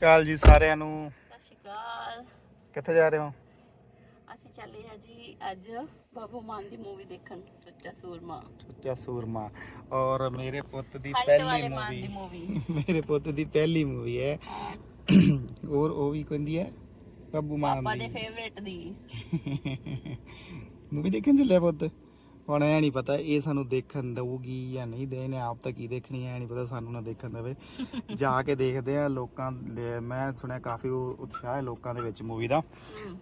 ਕਾਲ ਜੀ ਸਾਰਿਆਂ ਨੂੰ। ਸਤਿ ਸ਼੍ਰੀ ਅਕਾਲ। ਕਿੱਥੇ ਜਾ ਰਹੇ ਹੋ? ਅਸੀਂ ਚੱਲੇ ਹਾਂ ਜੀ ਅੱਜ ਬਾਬੂ ਮਾਨ ਦੀ ਮੂਵੀ ਦੇਖਣ ਸੱਚਾ ਸੂਰਮਾ। ਸੁੱਚਾ ਸੂਰਮਾ। ਔਰ ਮੇਰੇ ਪੁੱਤ ਦੀ ਪਹਿਲੀ ਮੂਵੀ ਮੂਵੀ ਮੇਰੇ ਪੁੱਤ ਦੀ ਪਹਿਲੀ ਮੂਵੀ ਹੈ। ਔਰ ਉਹ ਵੀ ਕਹਿੰਦੀ ਹੈ ਬੱਬੂ ਮਾਨ ਪਾਪਾ ਦੇ। ਦੀ ਫੇਵਰੇਟ ਦੀ। ਮੂਵੀ ਦੇਖਣ ਚੱਲਿਆ ਪੁੱਤ? ਹੁਣ ਐ ਨਹੀਂ ਪਤਾ ਇਹ ਸਾਨੂੰ ਦੇਖਣ ਦਊਗੀ ਜਾਂ ਨਹੀਂ ਦੇ ਇਹਨੇ ਆਪ ਤਾਂ ਕੀ ਦੇਖਣੀ ਐ ਨਹੀਂ ਪਤਾ ਸਾਨੂੰ ਨਾ ਦੇਖਣ ਦੇਵੇ। ਜਾ ਕੇ ਦੇਖਦੇ ਆ ਲੋਕਾਂ ਦੇ- ਮੈਂ ਸੁਣਿਆ ਕਾਫੀ ਉਤਸ਼ਾਹ ਹੈ ਲੋਕਾਂ ਦੇ ਵਿੱਚ ਮੂਵੀ ਦਾ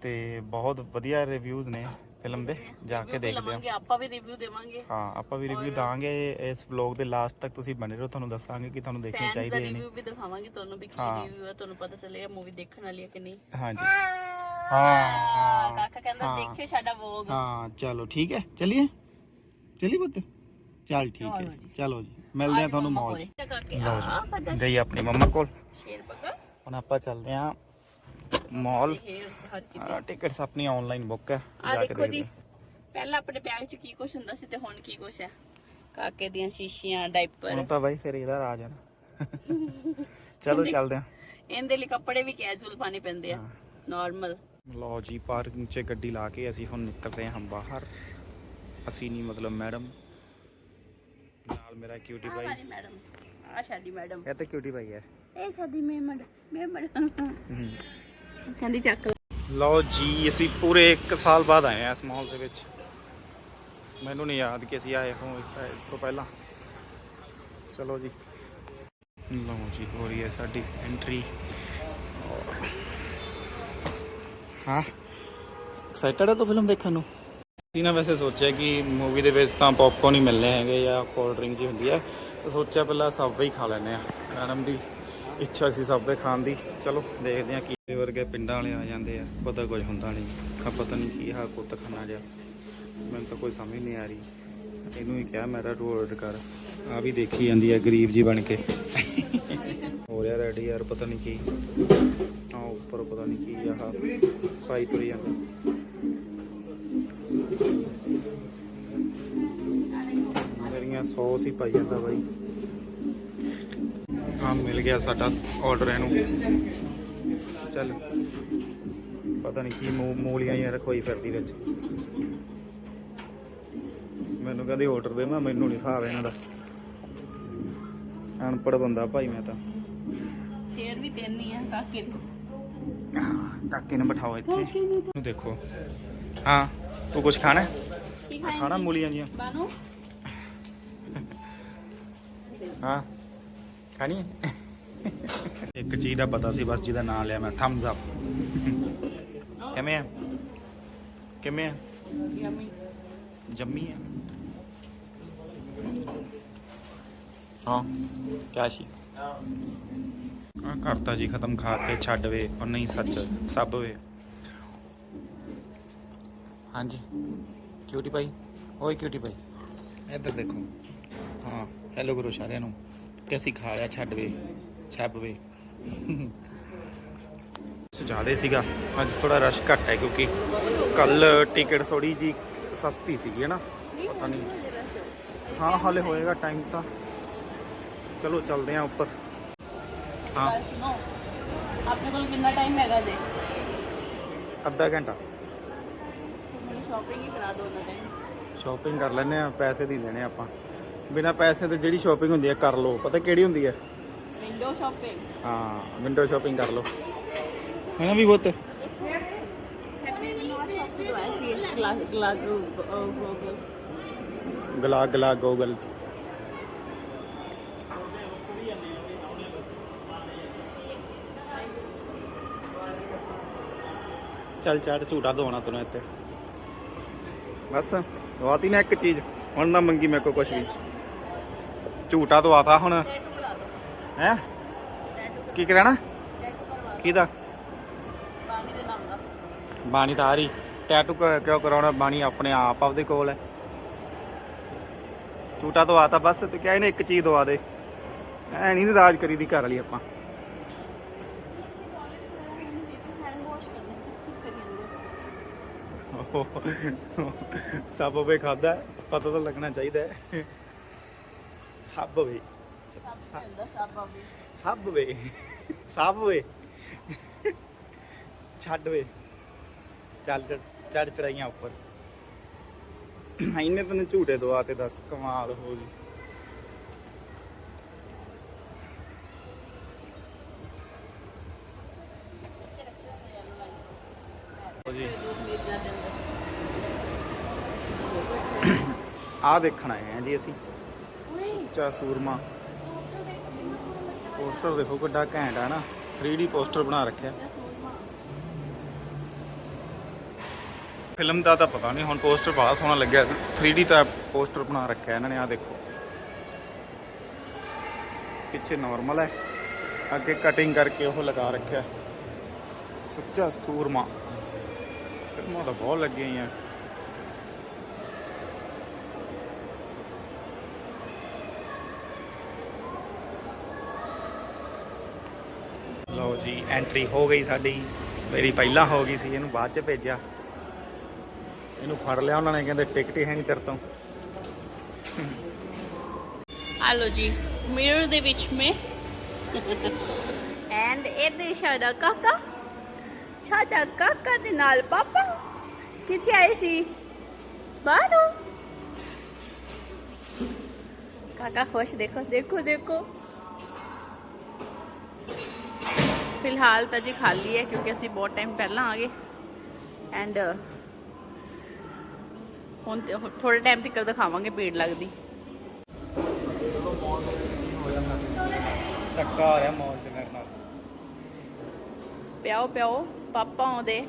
ਤੇ ਬਹੁਤ ਵਧੀਆ ਰਿਵਿਊਜ਼ ਨੇ ਫਿਲਮ ਦੇ ਜਾ ਕੇ ਦੇਖਦੇ ਆ। ਲਵਾਂਗੇ ਆਪਾਂ ਵੀ ਰਿਵਿਊ ਦੇਵਾਂਗੇ। ਹਾਂ ਆਪਾਂ ਵੀ ਰਿਵਿਊ ਦਾਂਗੇ ਇਸ ਵਲੌਗ ਦੇ ਲਾਸਟ ਤੱਕ ਤੁਸੀਂ ਬਣੇ ਰਹੋ ਤੁਹਾਨੂੰ ਦੱਸਾਂਗੇ ਕਿ ਤੁਹਾਨੂੰ ਦੇਖਣੀ ਫੈਨਸ ਦਾ ਚਾਹੀਦੀ ਹੈ ਨਹੀਂ। ਰਿਵਿਊ ਵੀ ਦਿਖਾਵਾਂਗੇ ਤੁਹਾਨੂੰ ਵੀ ਕੀ ਹਾਂ। ਰਿਵਿਊ ਹੈ ਤੁਹਾਨੂੰ ਪਤਾ ਚੱਲੇਗਾ ਮੂਵੀ ਦੇਖਣ ਵਾਲੀ ਹੈ ਕਿ ਨਹੀਂ। ਹਾਂਜੀ। ਹਾਂ ਕਾਕਾ ਕਹਿੰਦਾ ਹਾਂ। ਦੇਖਿਓ ਸਾਡਾ ਵੋਗ ਹਾਂ ਚਲੋ ਠੀਕ ਹੈ ਚਲਿਏ। ਚਲੀ ਪੁੱਤ ਚੱਲ ਠੀਕ ਹੈ ਜੀ, ਚਲੋ ਜੀ ਮਿਲਦੇ ਆ ਤੁਹਾਨੂੰ ਮੌਲ 'ਚ ਕਰਕੇ ਲਓ ਆ ਪਤਾ ਗਈ ਆਪਣੀ ਮੰਮਾ ਕੋਲ ਸ਼ੇਰ ਪਕਾ ਹੁਣ ਆਪਾਂ ਚੱਲਦੇ ਆ ਮਾਲ ਇਹ ਹਰ ਕੀ ਟਿਕਟਸ ਆਪਣੀ ਆਨਲਾਈਨ ਬੁੱਕ ਹੈ ਆ ਜਾ ਕੇ ਦੇਖੋ ਜੀ ਦੇਖਦੇ ਪਹਿਲਾਂ ਆਪਣੇ ਬੈਗ 'ਚ ਕੀ ਕੁਛ ਹੁੰਦਾ ਸੀ ਤੇ ਹੁਣ ਕੀ ਕੁਛ ਹੈ ਕਾਕੇ ਦੀਆਂ ਸ਼ੀਸ਼ੀਆਂ ਹੁਣ ਡਾਈਪਰ ਤਾਂ ਬਾਈ ਫਿਰ ਇਹਦਾ ਰਾਜ ਹੈ ਨਾ ਚਲੋ ਚੱਲਦੇ ਆ ਇਹਦੇ ਲਈ ਕੱਪੜੇ ਵੀ ਕੈਜੂਅਲ ਪਾਣੇ ਪੈਂਦੇ ਆ ਨਾਰਮਲ ਲਓ ਜੀ ਪਾਰਕਿੰਗ 'ਚ ਗੱਡੀ ਲਾ ਕੇ ਅਸੀਂ ਹੁਣ ਨਿਕਲ ਰਹੇ ਹਾਂ ਬਾਹਰ ਅਸੀਂ ਨਹੀਂ ਮਤਲਬ ਮੈਡਮ। ਨਾਲ ਮੇਰਾ ਕਿਊਟੀ ਭਾਈ ਵਾਲੀ ਮੈਡਮ। ਆ ਸ਼ਾਦੀ ਮੈਡਮ। ਇਹ ਤਾਂ ਕਿਊਟੀ ਭਾਈ ਹੈ। ਇਹ ਸ਼ਾਦੀ ਮੈਂ ਮੈਡਮ ਮੈਂ ਮੈਡਮ। ਹਮ। ਕਹਿੰਦੀ ਚੱਕ ਲੈ। ਲਓ ਜੀ ਅਸੀਂ ਪੂਰੇ 1 ਸਾਲ ਬਾਅਦ ਆਏ ਆ ਇਸ ਮਾਲ ਦੇ ਵਿੱਚ। ਮੈਨੂੰ ਨਹੀਂ ਯਾਦ ਕਿ ਅਸੀਂ ਆਏ ਹੋਂ ਇਸ ਇਸ ਤੋਂ ਪਹਿਲਾਂ। ਚਲੋ ਜੀ। ਲਓ ਜੀ ਹੋ ਰਹੀ ਹੈ ਸਾਡੀ ਐਂਟਰੀ ਹਾਂ। ਐਕਸਾਈਟਡ ਹੈ ਤੂੰ ਫਿਲਮ ਦੇਖਣ ਨੂੰ? ਅਸੀਂ ਨਾ ਵੈਸੇ ਸੋਚਿਆ ਕਿ ਮੂਵੀ ਦੇ ਵਿੱਚ ਤਾਂ ਪੌਪਕੌਰਨ ਹੀ ਮਿਲਨੇ ਹੈਗੇ ਜਾਂ ਕੋਲਡ ਡਰਿੰਕ ਜੀ ਹੁੰਦੀ ਹੈ। ਤਾਂ ਸੋਚਿਆ ਪਹਿਲਾਂ ਸਬਵੇ ਹੀ ਖਾ ਲੈਨੇ ਆ ਮੈਡਮ ਦੀ ਇੱਛਾ ਸੀ ਸਬਵੇ ਖਾਣ ਦੀ। ਚਲੋ ਦੇਖਦੇ ਆ ਕੀ ਵਰਗੇ ਪਿੰਡਾਂ ਵਾਲੇ ਆ ਜਾਂਦੇ ਆ। ਪਤਾ ਕੁਝ ਹੁੰਦਾ ਨਹੀਂ। ਆ ਪਤਾ ਨਹੀਂ ਕੀ ਹਾ ਕੁੱਤ ਖਾਣਾ ਜਾ ਮੈਨੂੰ ਤਾਂ ਕੋਈ ਸਮਝ ਨਹੀਂ ਆ ਰਹੀ। ਇਹਨੂੰ ਹੀ ਕਿਹਾ ਮੇਰਾ ਟੂ ਆਰਡਰ ਕਰ। ਆ ਵੀ ਦੇਖੀ ਜਾਂਦੀ ਹੈ ਗਰੀਬ ਜੀ ਬਣ ਕੇ। ਹੋ ਰਿਹਾ ਰੈਡੀ ਯਾਰ, ਪਤਾ ਨਹੀਂ ਕੀ। ਆ ਉੱਪਰ ਪਤਾ ਨਹੀਂ ਕੀ ਆਹ ਪਾਈ ਤੁਰੀ ਜਾਂਦਾ। ਮੇਰੀਆਂ ਸੌਸ ਹੀ ਪਾਈ ਜਾਂਦਾ ਬਾਈ। ਆ ਮਿਲ ਗਿਆ ਸਾਡਾ ਆਰਡਰ ਇਹਨੂੰ। ਚੱਲ। ਪਤਾ ਨਹੀਂ ਕੀ ਮੂਲੀਆਂ ਹੀ ਰਖੋਈ ਫਿਰਦੀ ਵਿੱਚ। ਮੈਨੂੰ ਕਹਿੰਦੀ ਆਰਡਰ ਦੇ ਮੈਂ ਮੈਨੂੰ ਨਹੀਂ ਹਿਸਾਬ ਇਹਨਾਂ ਦਾ। ਅਨਪੜ ਬੰਦਾ ਭਾਈ ਮੈਂ ਤਾਂ। ਚੇਅਰ ਵੀ ਤਿੰਨ ਹੀ ਆ ਕਾਕੇ ਦੀ। ਕਾਕੇ ਨੂੰ ਬਿਠਾਓ ਇੱਥੇ। ਨੂੰ ਦੇਖੋ। ਹਾਂ ਤੂੰ ਕੁਝ ਖਾਣਾ ਹੈ? ਕੀ ਖਾਏਂਗੀ ਖਾਣਾ ਮੂਲੀਆਂ ਜੀਆਂ ਬਾਨੂ? ਹਾਂ। ਖਾਣੀ ਹੈ? ਇੱਕ ਚੀਜ਼ ਦਾ ਪਤਾ ਸੀ ਬਸ ਜਿਹਦਾ ਨਾਮ ਲਿਆ ਮੈਂ ਥੰਬਸ ਅਪ ਕਿਵੇਂ ਆ? ਕਿਵੇਂ ਆ? ਜੰਮੀ ਆ ਹਾਂ ਕਿਆ ਸੀ? ਆ ਕਰਤਾ ਜੀ ਖਤਮ ਖਾ ਕੇ ਛੱਡ ਵੇ ਉਹ ਨਹੀਂ ਸੱਚ ਸਭ ਵੇ। ਹਾਂਜੀ। ਕਿਊਟੀ ਭਾਈ? ਓਏ ਕਿਊਟੀ ਭਾਈ। ਇੱਧਰ ਦੇਖੋ। ਹਾਂ। ਹੈਲੋ ਕਰੋ ਸਾਰਿਆਂ ਨੂੰ ਕਿ ਅਸੀਂ ਖਾ ਲਿਆ ਛੱਡ ਵੇ ਛੱਬ ਵੇ। ਜ਼ਿਆਦਾ ਸੀਗਾ ਅੱਜ ਥੋੜਾ ਰਸ਼ ਘੱਟ ਹੈ ਕਿਉਂਕਿ ਕੱਲ ਟਿਕਟ ਥੋੜੀ ਜੀ ਸਸਤੀ ਸੀਗੀ ਹੈ ਨਾ? ਪਤਾ ਨਹੀਂ। ਹਾਂ ਹਾਲੇ ਹੋਏਗਾ ਟਾਈਮ ਤਾਂ। ਚਲੋ ਚੱਲਦੇ ਹਾਂ ਉੱਪਰ। ਹਾਂ। ਸੁਣੋ ਆਪਣੇ ਕੋਲ ਕਿੰਨਾ ਟਾਈਮ ਹੈਗਾ ਜੇ? ਅੱਧਾ ਘੰਟਾ। ਸ਼ਾਪਿੰਗ ਹੀ ਕਰਾ ਦਿਓ ਉਹਨਾਂ ਟਾਈਮ ਸ਼ਾਪਿੰਗ ਕਰ ਲੈਨੇ ਆ ਪੈਸੇ ਦੀ ਲੈਣੇ ਆਪਾਂ। ਬਿਨਾ ਪੈਸੇ ਤੇ ਜਿਹੜੀ ਸ਼ਾਪਿੰਗ ਹੁੰਦੀ ਹੈ ਕਰ ਲਓ। ਪਤਾ ਕਿਹੜੀ ਹੁੰਦੀ ਹੈ? ਵਿੰਡੋ ਸ਼ਾਪਿੰਗ ਹਾਂ ਵਿੰਡੋ ਸ਼ਾਪਿੰਗ ਕਰ ਲਓ। ਹੈ ਨਾ ਵੀ ਬਹੁਤ ਗਲਾ ਗਲਾ ਗੋਗਲ। ਚੱਲ ਚਾੜ ਝੂਟਾ ਦਵਾਉਣਾ ਤੈਨੂੰ ਇੱਥੇ। ਬਸ ਦਵਾਤੀ ਨਾ ਇੱਕ ਚੀਜ਼। ਹੁਣ ਨਾ ਮੰਗੀ ਮੇਰੇ ਕੋ ਕੁਝ ਵੀ। ਝੂਟਾ ਹੁਣ। ਟੈਟੂ ਕਰਾ ਦਿਓ ਹੈ? ਕੀ ਕਰਾਣਾ ਕਿਹਦਾ? ਬਾਣੀ ਤਾਂ ਆ ਰਹੀ। ਟੈਟੂ ਕਿਉਂ ਕਰਾਉਣਾ? ਬਾਣੀ ਆਪਣੇ ਆਪ ਆਪਦੇ ਕੋਲ ਹੈ। ਝੂਟਾ ਦਵਾਤਾ ਬਸ ਤੇ ਕਿਹਾ ਇਹਨੇ ਇੱਕ ਚੀਜ਼ ਦਵਾ ਦੇ। ਐ ਨਹੀਂ ਰਾਜ ਕਰੀ ਦੀ ਘਰ ਵਾਲੀ ਆਪਾਂ। ਸਭ ਵੇ ਖਾਦਾ ਪਤਾ ਤਾਂ ਲੱਗਣਾ ਚਾਹੀਦਾ ਹੈ। ਸਭ ਵੇ ਸਭ ਵੇ ਸਭ ਵੇ ਛੱਡ ਵੇ। ਚੱਲ ਚੜ ਚੜਾਈਆਂ ਉੱਪਰ। ਇਹਨੇ ਤੈਨੂੰ ਝੂਟੇ ਦਵਾ ਤੇ ਦੱਸ, ਕਮਾਲ ਹੋ ਗਈ। ਆ ਦੇਖਣ ਆਏ ਜੀ ਅਸੀਂ। ਉੱਚਾ ਸੂਰਮਾ ਪੋਸਟਰ ਦੇਖੋ ਕਿੱਡਾ ਘੈਂਟ ਆ ਨਾ। 3D ਪੋਸਟਰ ਬਣਾ ਰੱਖਿਆ। ਫਿਲਮ ਦਾ ਤਾਂ ਪਤਾ ਨਹੀਂ ਹੁਣ ਪੋਸਟਰ ਬੜਾ ਸੋਹਣਾ ਲੱਗਿਆ। 3D ਤਾਂ ਪੋਸਟਰ ਬਣਾ ਰੱਖਿਆ ਇਹਨਾਂ ਨੇ ਆ ਦੇਖੋ। ਪਿੱਛੇ ਨਾਰਮਲ ਹੈ। ਅੱਗੇ ਕਟਿੰਗ ਕਰਕੇ ਉਹ ਲਗਾ ਰੱਖਿਆ। ਸੁੱਚਾ ਸੂਰਮਾ। ਫਿਲਮਾਂ ਤਾਂ ਬਹੁਤ ਲੱਗੀਆਂ ਹੋਈਆਂ। ਲਓ ਜੀ ਐਂਟਰੀ ਹੋ ਗਈ ਸਾਡੀ। ਮੇਰੀ ਪਹਿਲਾਂ ਹੋ ਗਈ ਸੀ ਇਹਨੂੰ ਬਾਅਦ ਚ ਭੇਜਿਆ। ਇਹਨੂੰ ਫੜ ਲਿਆ ਉਹਨਾਂ ਨੇ ਕਹਿੰਦੇ ਟਿਕਟ ਹੀ ਹੈ ਨਹੀਂ ਤੇਰੇ ਤੋਂ। ਆ ਲੋ ਜੀ ਮਿਰਰ ਦੇ ਵਿੱਚ ਮੈਂ। ਐਂਡ ਇਹਦੇ ਸਾਡਾ ਕਾਕਾ ਸਾਡਾ ਕਾਕਾ ਦੇ ਨਾਲ ਪਾਪਾ। ਕਿੱਥੇ ਆਏ ਸੀ? ਬਾਹਰੋਂ। ਕਾਕਾ ਖੁਸ਼ ਦੇਖੋ ਦੇਖੋ ਦੇਖੋ। ਫਿਲਹਾਲ ਤਾਂ ਜੀ ਖਾਲੀ ਹੈ ਕਿਉਂਕਿ ਅਸੀਂ ਬਹੁਤ ਟਾਈਮ ਪਹਿਲਾਂ ਆ ਗਏ। ਐਂਡ ਹੁਣ ਤੇ ਥੋੜੇ ਟਾਈਮ ਤੱਕ ਦਿਖਾਵਾਂਗੇ ਭੀੜ ਲੱਗਦੀ। ਧੱਕਾ ਆ ਰਿਹਾ ਮੌਲ ਚ ਮੇਰੇ ਨਾਲ। ਪਿਆਓ ਪਿਆਓ ਪਾਪਾ ਆਉਂਦੇ।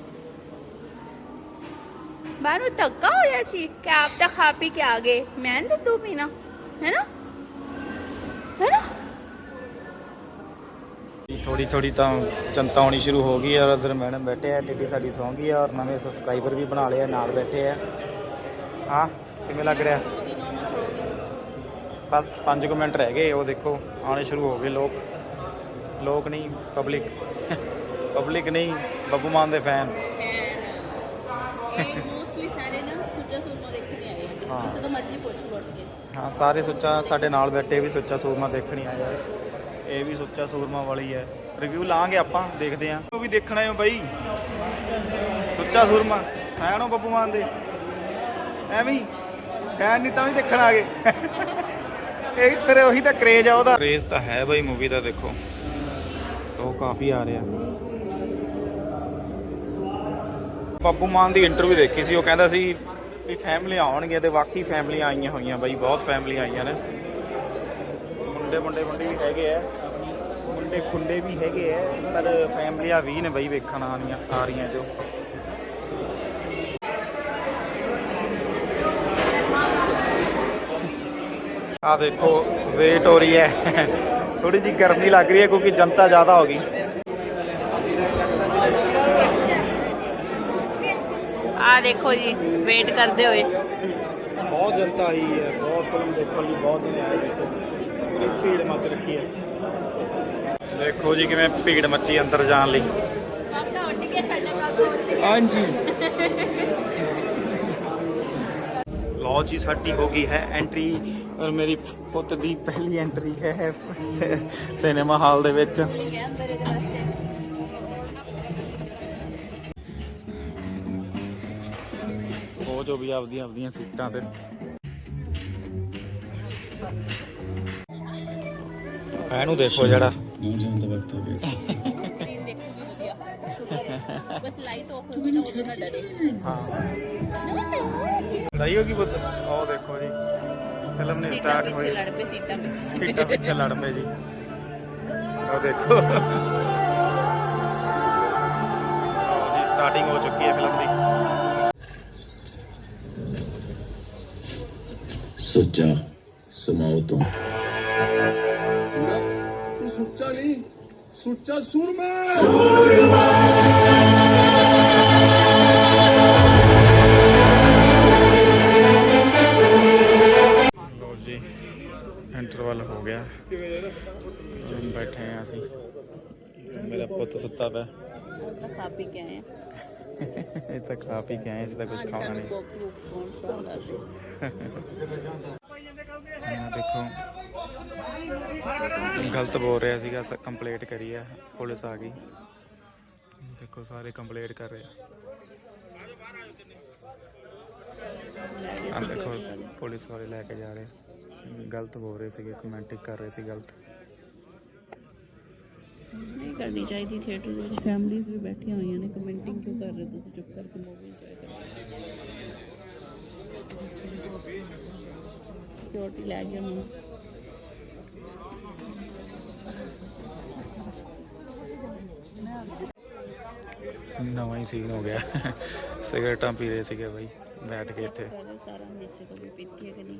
ਬਾਹਰੋਂ ਧੱਕਾ ਹੋਇਆ ਸੀ। ਕਿ ਆਪ ਤਾਂ ਖਾ ਪੀ ਕੇ ਆ ਗਏ। ਮੈਂ ਨਹੀਂ ਤੂੰ ਪੀਣਾ। ਹੈ ਨਾ? ਹੈ ਨਾ? ਥੋੜੀ ਥੋੜੀ ਤਾਂ ਚੰਤਾ ਹੋਣੀ ਸ਼ੁਰੂ ਹੋ ਗਈ ਔਰ ਉਧਰ ਮੈਡਮ ਬੈਠੇ ਆ ਟਿੱਡੀ ਸਾਡੀ ਸੌਂ ਗਈ ਆ ਔਰ ਨਵੇਂ ਸਬਸਕ੍ਰਾਈਬਰ ਵੀ ਬਣਾ ਲਏ ਆ ਨਾਲ ਬੈਠੇ ਆ। ਹਾਂ ਕਿਵੇਂ ਲੱਗ ਰਿਹਾ? ਬਸ 5 ਮਿੰਟ ਰਹਿ ਗਏ ਉਹ ਦੇਖੋ ਆਉਣੇ ਸ਼ੁਰੂ ਹੋ ਗਏ ਲੋਕ। ਲੋਕ ਨਹੀਂ ਪਬਲਿਕ ਪਬਲਿਕ ਨਹੀਂ ਬੱਬੂ ਮਾਨ ਦੇ ਫੈਨ ਹਾਂ। ਸਾਰੇ ਸੁੱਚਾ ਸਾਡੇ ਨਾਲ ਬੈਠੇ ਵੀ ਸੁੱਚਾ ਸੂਰਮਾ ਦੇਖਣ ਆਏ ਆ। ਇਹ ਵੀ ਸੁੱਚਾ ਸੂਰਮਾ ਵਾਲੀ ਹੈ। ਰਿਵਿਊ ਲਾਂਗੇ ਆਪਾਂ ਦੇਖਦੇ ਆਂ। ਉਹ ਵੀ ਦੇਖਣ ਹੋ ਬਾਈ। ਸੁੱਚਾ ਸੂਰਮਾ ਫੈਨ ਹੋ ਬੱਬੂ ਮਾਨ ਦੇ। ਐਵੇਂ ਫੈਨ ਨਹੀਂ ਤਾਂ ਵੀ ਦੇਖਣ ਆ ਗਏ। ਇਹ ਤੇਰੇ ਉਹੀ ਤਾਂ ਕਰੇਜ ਆ ਉਹਦਾ। ਕਰੇਜ ਤਾਂ ਹੈ ਬਾਈ ਮੂਵੀ ਦਾ ਦੇਖੋ। ਉਹ ਕਾਫੀ ਆ ਰਿਹਾ। ਬੱਬੂ ਮਾਨ ਦੀ ਇੰਟਰਵਿਊ ਦੇਖੀ ਸੀ ਉਹ ਕਹਿੰਦਾ ਸੀ ਵੀ ਫੈਮਲੀ ਆਉਣਗੇ ਤੇ ਵਾਕਈ ਫੈਮਲੀਆਂ ਆਈਆਂ ਹੋਈਆਂ ਬਾਈ ਬਹੁਤ ਫੈਮਲੀਆਂ ਆਈਆਂ ਨੇ। ਮੁੰਡੇ ਮੁੰਡੇ ਮੁੰਡੇ ਵੀ ਹੈਗੇ ਆ। ਮੁੰਡੇ ਖੁੰਡੇ ਵੀ ਹੈਗੇ ਆ ਪਰ ਫੈਮਲੀਆਂ ਵੀ ਨੇ ਬਾਈ ਵੇਖਣ ਆਣੀਆਂ ਆ ਰਹੀਆਂ ਜੋ। ਆ ਦੇਖੋ ਵੇਟ ਹੋ ਰਹੀ ਹੈ। ਥੋੜੀ ਜੀ ਗਰਮੀ ਲੱਗ ਰਹੀ ਹੈ ਕਿਉਂਕਿ ਜਨਤਾ ਜ਼ਿਆਦਾ ਹੋ ਗਈ। ਆ ਦੇਖੋ ਜੀ ਵੇਟ ਕਰਦੇ ਹੋਏ। ਬਹੁਤ ਜਨਤਾ ਆਈ ਹੈ ਬਹੁਤ ਫਿਲਮ ਦੇਖਣ ਲਈ ਬਹੁਤ ਜਣੇ ਆਏ ਨੇ। ਪੂਰੀ ਭੀੜ ਮੱਚ ਰੱਖੀ ਹੈ। ਦੇਖੋ ਜੀ ਕਿਵੇਂ ਭੀੜ ਮੱਚੀ ਅੰਦਰ ਜਾਣ ਲਈ। ਕਾਕਾ ਉੱਡ ਗਿਆ ਸਾਡਾ ਕਾਕਾ ਉੱਡ ਹਾਂਜੀ। ਲਓ ਜੀ ਸਾਡੀ ਹੋ ਗਈ ਹੈ ਐਂਟਰੀ ਔਰ ਮੇਰੀ ਪੁੱਤ ਦੀ ਪਹਿਲੀ ਐਂਟਰੀ ਹੈ ਸਿਨੇਮਾ ਹਾਲ ਦੇ ਵਿੱਚ। ਗਿਆ ਉਹ ਜੋ ਵੀ ਆਪਦੀਆਂ ਆਪਦੀਆਂ ਸੀਟਾਂ ਤੇ। ਇਹਨੂੰ ਦੇਖੋ ਜਿਹੜਾ ਸਕਰੀਨ ਦੇਖੂਗੀ ਵਧੀਆ ਸ਼ੁਕਰ ਹੈ ਬਸ ਲਾਈਟ ਆਫ ਹੋਵੇ ਨਾ ਉਦੋਂ ਨਾ ਡਰੇ ਹਾਂ ਲੜਾਈ ਹੋ ਗਈ ਪੁੱਤ ਉਹ ਦੇਖੋ ਜੀ ਫਿਲਮ ਨੇ ਸੀਟਾਂ ਸਟਾਰਟ ਪਿੱਛੇ ਹੋਈ ਲੜ ਪਏ ਸੀਟਾਂ ਪਿੱਛੇ ਸੀਟਾਂ ਪਿੱਛੇ ਲੜ ਪਏ ਜੀ ਉਹ ਦੇਖੋ ਲਓ ਜੀ ਸਟਾਰਟਿੰਗ ਹੋ ਚੁੱਕੀ ਹੈ ਫਿਲਮ ਦੀ ਸੁੱਚਾ ਸਮਾਉ ਤੋਂ ਤੂੰ ਸੁੱਚਾ ਨਹੀਂ ਸੁੱਚਾ ਸੂਰਮਾ ਲਓ ਜੀ ਇੰਟਰਵਲ ਹੋ ਗਿਆ ਹੁਣ ਬੈਠੇ ਆ ਅਸੀਂ ਮੇਰਾ ਪੁੱਤ ਸੁੱਤਾ ਪਿਆ ਤਾਂ ਖਾ ਪੀ ਕੇ ਆਏ ਆ ਇਹ ਤਾਂ ਖਾ ਪੀ ਕੇ ਆਏ ਇਸ ਗਲਤ ਬੋਲ ਰਿਹਾ ਸੀਗਾ ਕੰਪਲੀਟ ਕਰੀ ਆ, ਪੁਲਿਸ ਆ ਗਈ। ਦੇਖੋ, ਸਾਰੇ ਕੰਪਲੀਟ ਕਰ ਰਹੇ ਆ। ਆਹ ਦੇਖੋ, ਪੁਲਿਸ ਵਾਲੇ ਲੈ ਕੇ ਜਾ ਰਹੇ ਗਲਤ ਬੋਲ ਰਹੇ ਸੀਗੇ ਕਮੈਂਟਿੰਗ ਕਰ ਰਹੇ ਸੀ ਗਲਤ। ਨਹੀਂ, ਕਰਨੀ ਚਾਹੀਦੀ ਥੀਏਟਰ ਦੇ ਵਿੱਚ। ਫੈਮਲੀਆਂ ਵੀ ਬੈਠੀਆਂ ਹੋਈਆਂ ਨੇ ਕਮੈਂਟਿੰਗ ਕਿਉਂ ਕਰ ਰਹੇ ਤੁਸੀਂ? ਚੁੱਪ ਕਰਕੇ ਮੂਵੀ ਇੰਜੋਏ ਕਰੋ। ਸਿਕਿਉਰਿਟੀ ਲੈ ਗਿਆ ਮੈਨੂੰ। ਨਵਾਂ ਹੀ ਸੀਨ ਹੋ ਗਿਆ। ਸਿਗਰਟਾਂ ਪੀ ਰਹੇ ਸੀਗੇ ਬਾਈ ਬੈਠ ਕੇ ਇੱਥੇ। ਸਾਰਾ ਨੀਚੇ ਤੋਂ ਵੀ ਪੀਤੀ ਹੈ ਕਿ ਨਹੀਂ।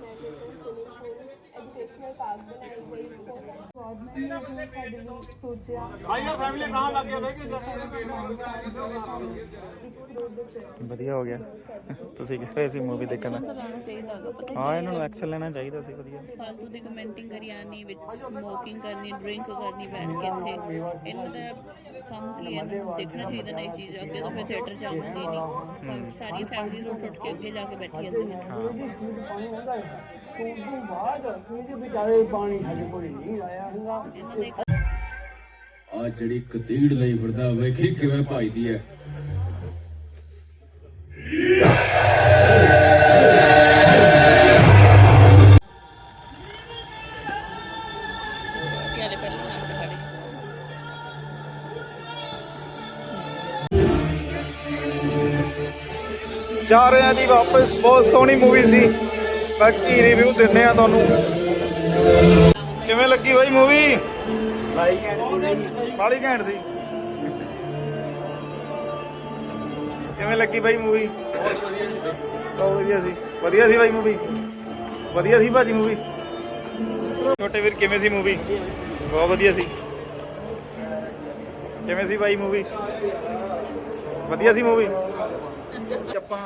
ਵਧੀਆ ਹੋ ਗਿਆ। ਤੁਸੀਂ ਕਿਹਾ ਸੀ ਮੂਵੀ ਦੇਖਣ ਤਾਂ ਲਾਣਾ ਚਾਹੀਦਾ ਹੈਗਾ ਪਤਾ ਹਾਂ ਇਹਨਾਂ ਨੂੰ ਐਕਸ਼ਨ ਲੈਣਾ ਚਾਹੀਦਾ ਸੀ ਵਧੀਆ। ਫਾਲਤੂ ਦੀ ਕਮੈਂਟਿੰਗ ਕਰੀ ਆਣੀ ਵਿੱਚ ਸਮੋਕਿੰਗ ਕਰਨੀ ਡਰਿੰਕ ਕਰਨੀ ਬੈਠ ਕੇ ਇੱਥੇ। ਇਹਨਾਂ ਦਾ ਕੰਮ ਕੀ ਹੈ? ਇਹਨਾਂ ਨੂੰ ਦੇਖਣਾ ਚਾਹੀਦਾ ਨਹੀਂ ਚੀਜ਼ ਅੱਗੇ ਤਾਂ ਫਿਰ ਥੀਏਟਰ ਚ ਆਉਂਦੇ ਹੀ ਨਹੀਂ। ਸਾਰੀ ਫੈਮਿਲੀਜ਼ ਉੱਠ ਉੱਠ ਕੇ ਅੱਗੇ ਜਾ ਕੇ ਬੈਠੀ ਜਾਂਦੀਆਂ ਇਹਨਾਂ ਦੇ ਇੱਕ ਆ ਜਿਹੜੀ ਕਤੀੜ ਲਈ ਫਿਰਦਾ ਵੇਖੀ ਕਿਵੇਂ ਨਾਲ ਖੜੇ ਜਾ ਰਹੇ ਆ ਜੀ ਵਾਪਸ ਬਹੁਤ ਸੋਹਣੀ ਮੂਵੀ ਸੀ। ਬਾਕੀ ਰਿਵਿਊ ਦਿੰਨੇ ਆ ਤੁਹਾਨੂੰ। ਲੱਗੀ ਬਾਈ ਮੂਵੀ ਬਾਈ ਘੈਂਟ ਸੀ ਬਾਲੀ ਘੈਂਟ ਸੀ। ਕਿਵੇਂ ਲੱਗੀ ਬਾਈ ਮੂਵੀ ਬਹੁਤ ਵਧੀਆ ਸੀ। ਵਧੀਆ ਸੀ ਬਾਈ ਮੂਵੀ ਵਧੀਆ ਸੀ ਭਾਜੀ ਮੂਵੀ ਛੋਟੇ ਵੀਰ ਕਿਵੇਂ ਸੀ ਮੂਵੀ ਬਹੁਤ ਵਧੀਆ ਸੀ। ਕਿਵੇਂ ਸੀ ਬਾਈ ਮੂਵੀ ਵਧੀਆ ਸੀ ਮੂਵੀ ਆਪਾਂ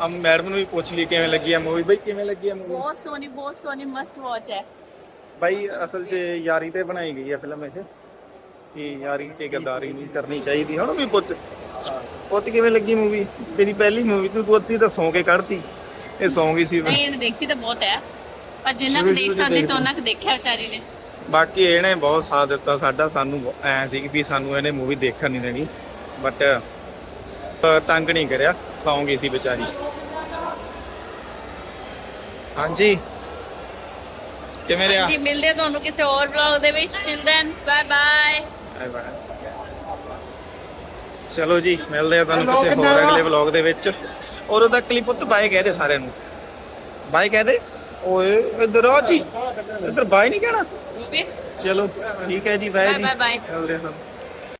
ਆ ਮੈਡਮ ਨੂੰ ਵੀ ਪੁੱਛ ਲਈ ਕਿਵੇਂ ਲੱਗੀ ਆ ਮੂਵੀ ਬਈ ਕਿਵੇਂ ਲੱਗੀ ਆ ਮੂਵੀ ਬਹੁਤ ਸੋਹਣੀ ਬਹੁਤ ਸੋਹਣੀ ਮਸਟ ਵਾਚ ਹੈ। ਬਾਈ ਅਸਲ 'ਚ ਯਾਰੀ ਤੇ ਬਣਾਈ ਗਈ ਆ ਫਿਲਮ ਇਹ। ਕਿ ਯਾਰੀ 'ਚ ਗੱਦਾਰੀ ਨਹੀਂ ਕਰਨੀ ਚਾਹੀਦੀ। ਹੁਣ ਵੀ ਪੁੱਤ। ਪੁੱਤ ਕਿਵੇਂ ਲੱਗੀ ਮੂਵੀ ਤੇਰੀ ਪਹਿਲੀ ਮੂਵੀ ਤੂੰ ਪੁੱਤੀ ਤਾਂ ਸੌਂ ਕੇ ਕੱਢਤੀ। ਇਹ ਸੌਂ ਗਈ ਸੀ। ਨਹੀਂ ਇਹਨੇ ਦੇਖੀ ਤਾਂ ਬਹੁਤ ਹੈ। ਪਰ ਜਿੰਨਾ ਕੁ ਦੇਖ ਸਕਦੇ ਸੀ। ਉਹਨਾਂ ਕੁ ਦੇਖਿਆ ਵਿਚਾਰੀ ਨੇ। ਬਾਕੀ ਇਹਨੇ ਬਹੁਤ ਸਾਥ ਦਿੱਤਾ ਸਾਡਾ। ਸਾਨੂੰ ਐ ਸੀ ਕਿ ਵੀ ਸਾਨੂੰ ਇਹਨੇ ਮੂਵੀ ਦੇਖਣ ਨਹੀਂ ਦੇਣੀ। ਬਟ ਤੰਗ ਨਹੀਂ ਕਰਿਆ। ਸੌਂ ਗਈ ਸੀ ਵਿਚਾਰੀ। ਹਾਂਜੀ। ਕਿਵੇਂ ਰਿਹਾ? ਜੀ ਮਿਲਦੇ ਆ ਤੁਹਾਨੂੰ ਕਿਸੇ ਹੋਰ ਵਲੌਗ ਦੇ ਵਿੱਚ। Till then bye bye bye bye ਚਲੋ ਜੀ ਮਿਲਦੇ ਆ ਤੁਹਾਨੂੰ ਕਿਸੇ ਹੋਰ ਅਗਲੇ ਵਲੌਗ ਦੇ ਵਿੱਚ। ਔਰ ਉਹਦਾ ਕਲਿੱਪ ਉੱਤ ਬਾਏ ਕਹਿ ਦੇ ਸਾਰਿਆਂ ਨੂੰ। ਬਾਏ ਕਹਿ ਦੇ? ਓਏ ਇਧਰ ਆ ਜੀ। ਇਧਰ ਬਾਏ ਨਹੀਂ ਕਹਿਣਾ। ਰੂਬੀ। ਚਲੋ ਠੀਕ ਹੈ ਜੀ ਬਾਏ Bye, ਜੀ। bye, bye. ਮਿਲਦੇ ਆ ਤੁਹਾਨੂੰ।